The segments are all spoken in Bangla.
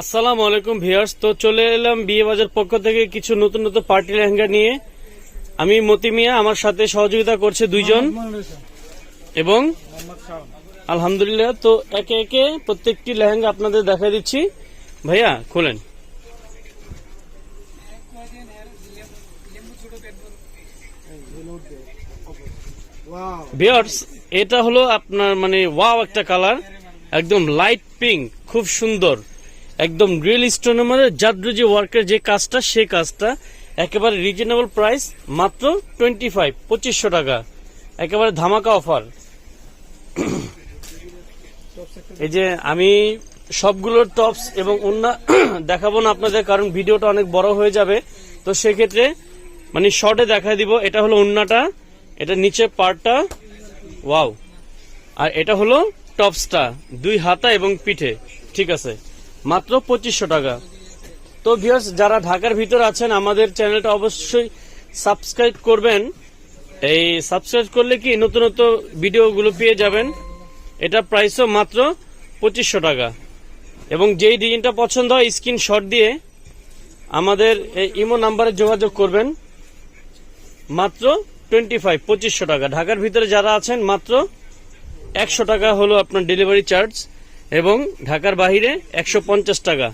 আসসালামু আলাইকুম ভিউয়ার্স। তো চলে এলাম বিয়ে বাজার পক্ষ থেকে কিছু নতুন নতুন পার্টি লেহেঙ্গা নিয়ে। আমি মতি মিয়া আমার সাথে সহযোগিতা করছে দুইজন। এবং আলহামদুলিল্লাহ তো একে একে প্রত্যেকটি লেহেঙ্গা আপনাদের দেখা দিচ্ছি। ভাইয়া খোলেন। ভিউয়ার্স এটা হলো আপনার মানে ওয়াও একটা কালার একদম লাইট পিঙ্ক খুব সুন্দর। একদম রিয়েল স্টোনের মধ্যে জাদ্রজি ওয়ার্কের যে কাজটা, সে কাজটা। একেবারে রিজনেবল প্রাইস মাত্র টোয়েন্টি ফাইভ পঁচিশশো টাকা। একেবারে ধামাকা অফার এই যে আমি সবগুলোর টপস এবং অন্য দেখাবো না আপনাদের, কারণ ভিডিওটা অনেক বড় হয়ে যাবে। তো সেক্ষেত্রে মানে শর্টে দেখা দিব, এটা হলো অন্যটা এটা নিচে পার্টটা ওয়াও আর এটা হলো টপসটা দুই হাতা এবং পিঠে, ঠিক আছে? মাত্র পঁচিশশো টাকা। তো ভিউয়ার্স যারা ঢাকার ভিতর আছেন, আমাদের চ্যানেলটা অবশ্যই সাবস্ক্রাইব করবেন। এই সাবস্ক্রাইব করলে কি নতুন নতুন ভিডিওগুলো পেয়ে যাবেন। এটা প্রাইসও মাত্র পঁচিশশো টাকা। এবং যেই ডিজাইনটা পছন্দ হয় স্ক্রিনশট দিয়ে আমাদের এই ইমো নাম্বারে যোগাযোগ করবেন। মাত্র টোয়েন্টি ফাইভ পঁচিশশো টাকা। ঢাকার ভিতরে যারা আছেন, মাত্র একশো টাকা হলো আপনার ডেলিভারি চার্জ এবং ঢাকার বাহিরে একশো পঞ্চাশ টাকা।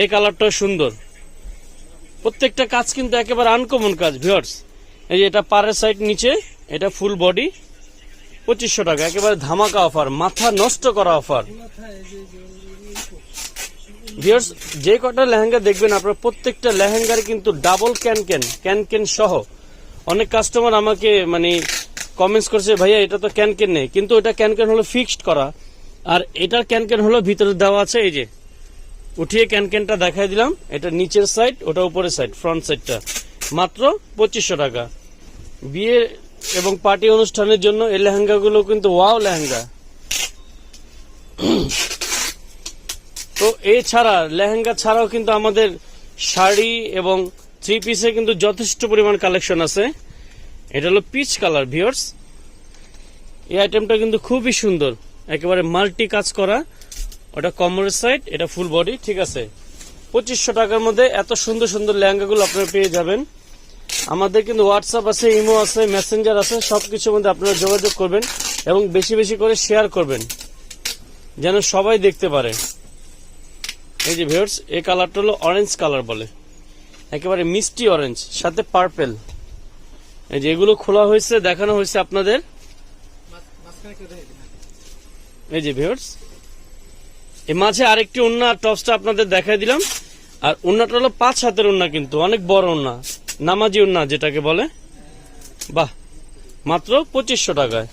এই কালারটা সুন্দর। প্রত্যেকটা কাজ কিন্তু একেবারে আনকমন কাজ ভিওর্স এই যে এটা পাড়ের সাইড নিচে, এটা ফুল বডি পঁচিশশো টাকা। একেবারে ধামাকা অফার মাথা নষ্ট করা অফার ভিওর্স যে কটা লেহেঙ্গা দেখবেন আপনার, প্রত্যেকটা লেহেঙ্গার কিন্তু double can can can can সহ। অনেক কাস্টমার আমাকে মানে কমেন্টস করছে, ভাইয়া, এটা তো ক্যান ক্যান নেই। কিন্তু এটা ক্যান ক্যান হলো ফিক্সড করা। আর এটার ক্যান হলো ভিতরে দেওয়া আছে, এই যে। উঠিয়ে ক্যান ক্যানটা দেখাই দিলাম, এটা নিচের সাইড, ওটা উপরের সাইড, ফ্রন্ট সাইডটা। মাত্র পঁচিশশো টাকা। বিয়ে এবং পার্টি অনুষ্ঠানের জন্য এই লেহেঙ্গাগুলো কিন্তু ওয়াও লেহেঙ্গা। তো এছাড়া লেহেঙ্গা ছাড়াও কিন্তু আমাদের শাড়ি এবং থ্রি পিসে কিন্তু যথেষ্ট পরিমাণ কালেকশন আছে। এটা হলো পিচ কালার ভিওর্স এই আইটেমটা কিন্তু খুবই সুন্দর। একেবারে মাল্টি কাজ করা। ওটা কমরের সাইড, এটা ফুল বডি, ঠিক আছে? পঁচিশশো টাকার মধ্যে এত সুন্দর সুন্দর লেহেঙ্গাগুলো আপনারা পেয়ে যাবেন। আমাদের কিন্তু হোয়াটসঅ্যাপ আছে ইমো আছে মেসেঞ্জার আছে সব কিছুর মধ্যে আপনারা যোগাযোগ করবেন এবং বেশি বেশি করে শেয়ার করবেন। যেন সবাই দেখতে পারে। এই যে ভিউয়ার্স এই কালারটা হলো অরেঞ্জ কালার বলে। একেবারে মিষ্টি অরেঞ্জ সাথে পার্পেল এই যে এগুলো খোলা হয়েছে, দেখানো হয়েছে আপনাদের। এই যে ভিউয়ার্স, এর মাঝে আরেকটি উন্না টপসটা আপনাদের দেখাই দিলাম। আর উন্নাটা হলো পাঁচ হাতের উন্না কিন্তু, অনেক বড় উন্না, নামাজি উন্না যেটাকে বলে। বাহ, মাত্র পঁচিশশো টাকায়।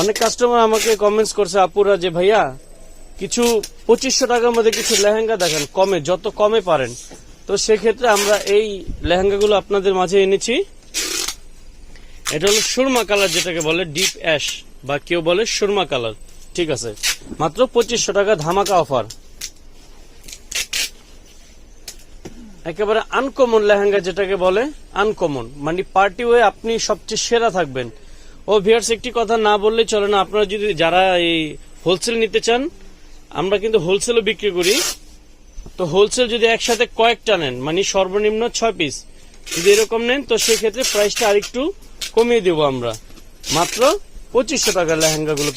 অনেক কাস্টমার আমাকে কমেন্টস করছে, আপুরা যে ভাইয়া, কিছু পঁচিশশো টাকার মধ্যে কিছু লেহেঙ্গা দেখেন, কমে, যত কমে পারেন। তো সেক্ষেত্রে আমরা এই লেহেঙ্গাগুলো আপনাদের মাঝে এনেছি। এটা হলো সুরমা কালার যেটাকে বলে ডিপ অ্যাশ বা কেউ বলে সুরমা কালার ঠিক আছে। মাত্র পঁচিশশো টাকা ধামাকা অফার একেবারে আনকমন লেহেঙ্গা যেটাকে বলে আনকমন মানে পার্টি ওয়ে আপনি সবচেয়ে সেরা থাকবেন। ও ভিয়ার্স একটি কথা না বললেই চলে না। আপনারা যদি যারা এই হোলসেল নিতে চান, আমরা কিন্তু হোলসেলও বিক্রি করি। তো হোলসেল যদি একসাথে কয়েকটা নেন মানে সর্বনিম্ন ছয় পিস যদি এরকম নেন, তো সেক্ষেত্রে প্রাইসটা আরেকটু কমিয়ে দেবো আমরা। মাত্র পঁচিশশো টাকার লেহেঙ্গাগুলো